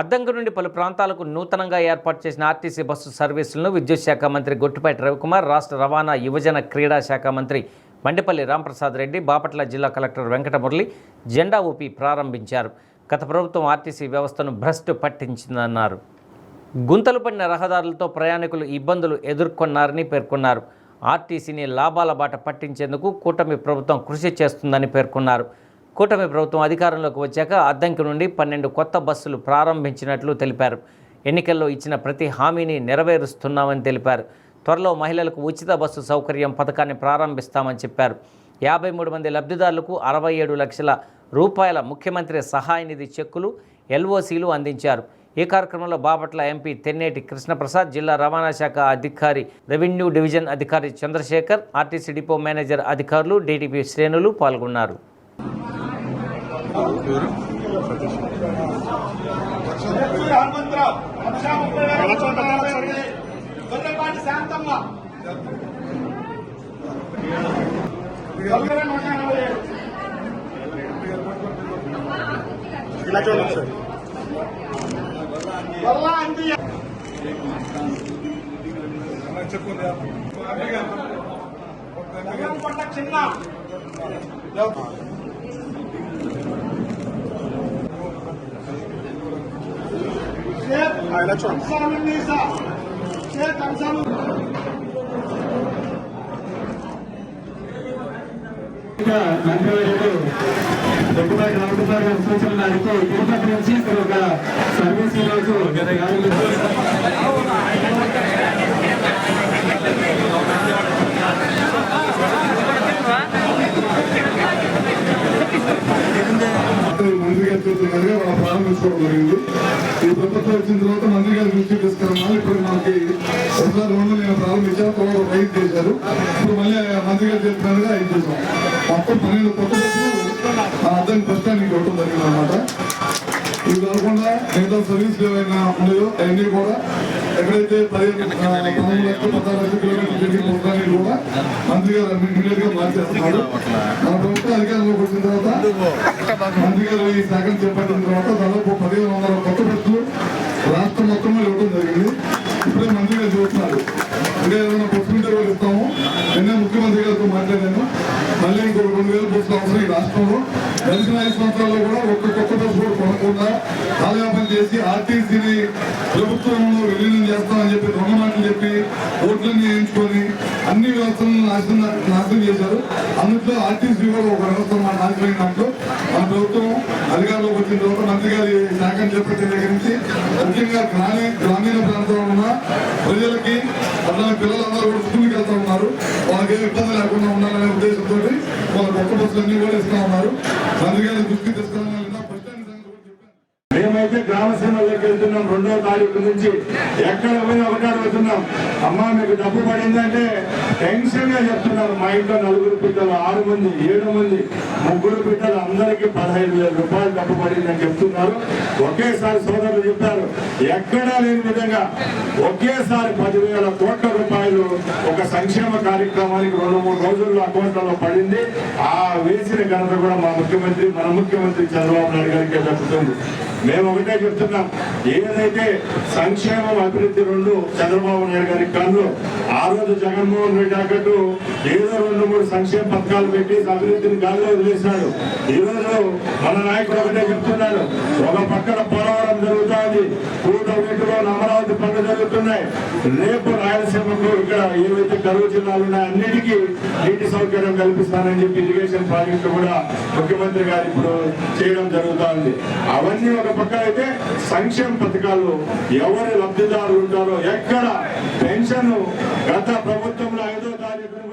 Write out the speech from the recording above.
అద్దంకి నుండి పలు ప్రాంతాలకు నూతనంగా ఏర్పాటు చేసిన ఆర్టీసీ బస్సు సర్వీసులను విద్యుత్ శాఖ మంత్రి గొట్టిపాటి రవికుమార్ రాష్ట్ర రవాణా యువజన క్రీడా శాఖ మంత్రి మండిపల్లి రాంప్రసాద్ రెడ్డి బాపట్ల జిల్లా కలెక్టర్ వెంకటమురళి జెండా ఊపి ప్రారంభించారు. గత ప్రభుత్వం ఆర్టీసీ వ్యవస్థను భ్రష్టు పట్టించిందన్నారు. గుంతలు పడిన రహదారులతో ప్రయాణికులు ఇబ్బందులు ఎదుర్కొన్నారని పేర్కొన్నారు. ఆర్టీసీని లాభాల బాట పట్టించేందుకు కూటమి ప్రభుత్వం కృషి చేస్తుందని పేర్కొన్నారు. కూటమి ప్రభుత్వం అధికారంలోకి వచ్చాక అద్దంకి నుండి పన్నెండు కొత్త బస్సులు ప్రారంభించినట్లు తెలిపారు. ఎన్నికల్లో ఇచ్చిన ప్రతి హామీని నెరవేరుస్తున్నామని తెలిపారు. త్వరలో మహిళలకు ఉచిత బస్సు సౌకర్యం పథకాన్ని ప్రారంభిస్తామని చెప్పారు. యాభై మూడు మంది లబ్ధిదారులకు అరవై ఏడు లక్షల రూపాయల ముఖ్యమంత్రి సహాయ నిధి చెక్కులు ఎల్ఓసీలు అందించారు. ఈ కార్యక్రమంలో బాపట్ల ఎంపీ తెన్నేటి కృష్ణప్రసాద్ జిల్లా రవాణా శాఖ అధికారి రెవెన్యూ డివిజన్ అధికారి చంద్రశేఖర్ ఆర్టీసీ డిపో మేనేజర్ అధికారులు డీటీపీ శ్రేణులు పాల్గొన్నారు. హనుమంతరావు లక్ష ముప్పై వేల గొర్రెపాటి శాంతమ్మ తొమ్మిది నూట ఎనభై ఏడు. ఇలా చూడండి సార్ గొల్ల అందియ కొండ చిన్న షేక్ ఇలా చూడండి అంసారున్నీసా షేక్ రామకుమార్ గారి సూచన మేరకు తిరుపతి నుంచి ఇక్కడ ఒక సర్వీస్ రోజు మంత్రి గారు చేతులుగా మనం జరిగింది. ఈ ప్రభుత్వం వచ్చిన తర్వాత మంత్రి గారి దృష్టి తీసుకున్నాము ఇప్పుడు మనకి ఎస్ఆర్ రెండు నేను ప్రారంభించాను తర్వాత రైతు చేశారు. ఇప్పుడు మళ్ళీ మంత్రి గారు చెప్పినట్టుగా ఇది చేశాం? మొత్తం పన్నెండు కొత్త బస్సులు ఆ అర్థానికి బస్ ఇవ్వడం జరిగింది అనమాట ఇవి కాకుండా మిగతా సర్వీసులు ఏమైనా ఉన్నాయో అవన్నీ కూడా ఎక్కడైతే పదిహేను ఆ, లక్షలు పద్నాలుగు లక్షల కిలోమీటర్లు తిరిగి మంత్రి గారు ఇమీడియట్గా మార్చేస్తున్నారు. మన ప్రభుత్వం అధికారంలోకి వచ్చిన తర్వాత మంత్రి గారు ఈ శాఖను చేపట్టిన తర్వాత దాదాపు పదిహేను వందల కొత్త బస్సులు రాష్ట్రం మొత్తంలో ఇవ్వడం జరిగింది. ఇప్పుడే మంత్రి గారు చూస్తున్నారు ఇంకా బస్సు ఉంటే కూడా ఇస్తాము. నిన్నే ముఖ్యమంత్రి గారితో మాట్లాడాను. మళ్ళీ ఇంకో రెండు వేల బస్సులు అవసరం ఈ రాష్ట్రంలో. గడిచిన ఐదు సంవత్సరాల్లో కూడా ఒక్క కొత్త బస్సు కూడా కొనకుండా కాలయాపన చేసి ఆర్టీసీని ప్రభుత్వంలో విలీనం చేస్తామని చెప్పి దొంగ మాటలు చెప్పి ఓట్లన్నీ వేయించుకొని అన్ని వ్యవస్థలను నాశనం నాశనం చేశారు. అందులో ఆర్టీసీ కూడా ఒక వ్యవస్థ మా నాశనం దాంట్లో. మన ప్రభుత్వం అధికారంలోకి వచ్చిన తర్వాత మంత్రి గారి శాఖను చేపట్టిన దగ్గర నుంచి ముఖ్యంగా గ్రామీ గ్రామీణ ప్రాంతంలో ఉన్న ప్రజలకి అట్లా పిల్లలందరూ కూడా స్కూల్కి వెళ్తా ఉన్నారు. వాళ్ళకి ఏ ఇబ్బంది లేకుండా ఉండాలనే ఉద్దేశంతో వాళ్ళ కొత్త బస్సులన్నీ కూడా ఇస్తా ఉన్నారు. మంత్రి గారి దృష్టికి తీసుకురావాలి వెళ్తున్నాం రెండో తారీఖు నుంచి. ఎక్కడ పోయినా ఒకటి వెళ్తున్నాం అమ్మ మీకు డబ్బు పడిందంటే టెన్షన్గా చెప్తున్నారు మా ఇంట్లో నలుగురు బిడ్డలు ఆరు మంది ఏడు మంది ముగ్గురు బిడ్డలు అందరికీ పదహైదు వేల రూపాయలు డబ్బు పడిందని చెప్తున్నారు. ఒకేసారి సోదరులు చెప్పారు ఎక్కడా లేని విధంగా ఒకేసారి పదివేల కోట్ల రూపాయలు ఒక సంక్షేమ కార్యక్రమానికి రెండు మూడు రోజుల్లో అకౌంట్లలో పడింది. ఆ వేసిన ఘనత కూడా మా ముఖ్యమంత్రి మన ముఖ్యమంత్రి చంద్రబాబు నాయుడు గారికి దక్కుతుంది. మేము ఒకటే చెప్తున్నాం. ఏదైతే సంక్షేమం అభివృద్ధి రెండు చంద్రబాబు నాయుడు గారి కళ్ళు ఆ రోజు జగన్మోహన్ రెడ్డి అక్కడు ఏదో రెండు మూడు సంక్షేమ పథకాలు పెట్టి అభివృద్ధిని గాల్లో వదిలేశాడు. ఈ రోజు మన నాయకుడు ఒకటే చెప్తున్నాడు. ఒక పక్కన పోలవరం జరుగుతుంది. కూటమిలో అమరావతి పనులు జరుగుతున్నాయి. రేపు కరువు జిల్లాలు ఉన్నాయో అన్నిటికీ నీటి సౌకర్యం కల్పిస్తానని చెప్పి ఇరిగేషన్ ప్రాజెక్టు కూడా ముఖ్యమంత్రి గారు ఇప్పుడు చేయడం జరుగుతోంది అవన్నీ ఒక పక్క అయితే సంక్షేమ పథకాలు ఎవరు లబ్ధిదారులు ఉంటారో ఎక్కడ పెన్షన్ గత ప్రభుత్వంలో ఐదో తారీఖున